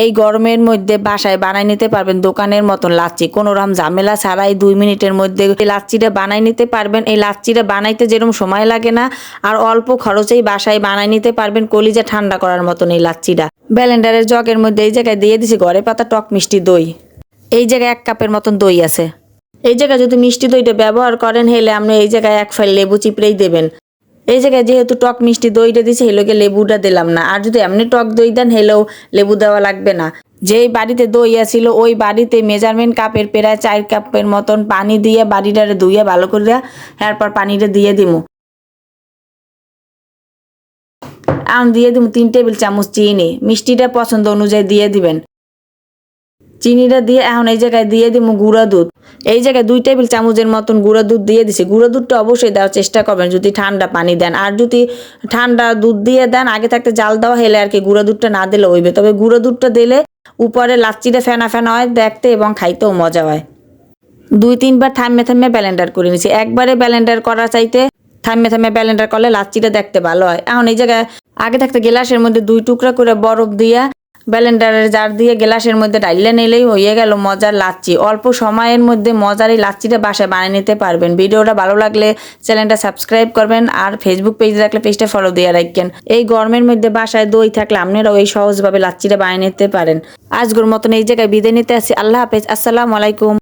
এই গরমের মধ্যে বাসায় বানাই নিতে পারবেন দোকানের মতন লাচ্ছি। কোনো রকম ঝামেলা ছাড়াই দুই মিনিটের মধ্যে এই লাচ্ছিটা বানাই নিতে পারবেন। এই লাচ্ছিটা বানাইতে যেরকম সময় লাগে না, আর অল্প খরচেই বাসায় বানাই নিতে পারবেন কলিজা ঠান্ডা করার মতন এই লাচ্ছিটা। ব্যালেন্ডারের জগের মধ্যে এই জায়গায় দিয়ে দিছি গড়ে পাতা টক মিষ্টি দই। এই জায়গায় এক কাপের মতন দই আছে। এই জায়গায় যদি মিষ্টি দইটা ব্যবহার করেন, হেলে আপনি এই জায়গায় এক ফাইল লেবু চিপড়েই দেবেন। এই জায়গায় যেহেতু টক মিষ্টি দইটা দিছে হেলোকে লেবুটা দিলাম না। আর যদি এমনি টক দই দেন, হেলেও লেবু দেওয়া লাগবে না। যেই বাড়িতে দই আছিল, ওই বাড়িতে মেজারমেন্ট কাপের প্রায় চার কাপের মতন পানি দিয়ে বাড়িটারে ধুইয়া ভালো করে এরপর পানিটা দিয়ে দিমু। এখন দিয়ে দিব তিন টেবিল চামচ চিনি। মিষ্টিটা পছন্দ অনুযায়ী দিয়ে দিবেন। চিনিটা দিয়ে, এখন এই জায়গায় দিয়ে দিব গুঁড়া দুধ। এই জায়গায় দুই টেবিল চামচের মতন গুঁড়া দুধ দিয়ে দিছি। গুঁড়া দুধটা অবশ্যই দেওয়ার চেষ্টা করবেন যদি ঠান্ডা পানি দেন। আর যদি ঠান্ডা দুধ দিয়ে দেন, আগে থাকতে জাল দেওয়া হেলে আর কি গুঁড়া দুধটা না দিলে হইবে। তবে গুঁড়া দুধটা দিলে উপরে লাচ্চিটা ফেনা ফেনা হয় দেখতে এবং খাইতেও মজা হয়। দুই তিনবার থামে থামে ব্যালেন্ডার করে নিছি। একবারে ব্যালেন্ডার করা চাইতে থামে থামে ব্যালেন্ডার করলে লাচ্চিটা দেখতে ভালো হয়। এখন এই জায়গায় আগে থাকতে গ্লাসের মধ্যে দুই টুকরা করে বরফ দিয়া ব্যালেন্ডারের জার দিয়ে গ্লাসের মধ্যে ডাইলে নিলেই হয়ে গেল মজার লাচ্ছি অল্প সময়ের মধ্যে মজার এই লাচ্চিটা বাসায় বানিয়ে নিতে পারবেন। ভিডিওটা ভালো লাগলে চ্যানেলটা সাবস্ক্রাইব করবেন আর ফেসবুক পেজ রাখলে পেজটা ফলো দিয়ে রাখবেন। এই গরমের মধ্যে বাসায় দই থাকলে আপনারাও এই সহজভাবে লাচ্চিটা বানিয়ে নিতে পারেন। আজকের মতন এই জায়গায় বিদায় নিতে আসি। আল্লাহ হাফেজ। আসসালামু আলাইকুম।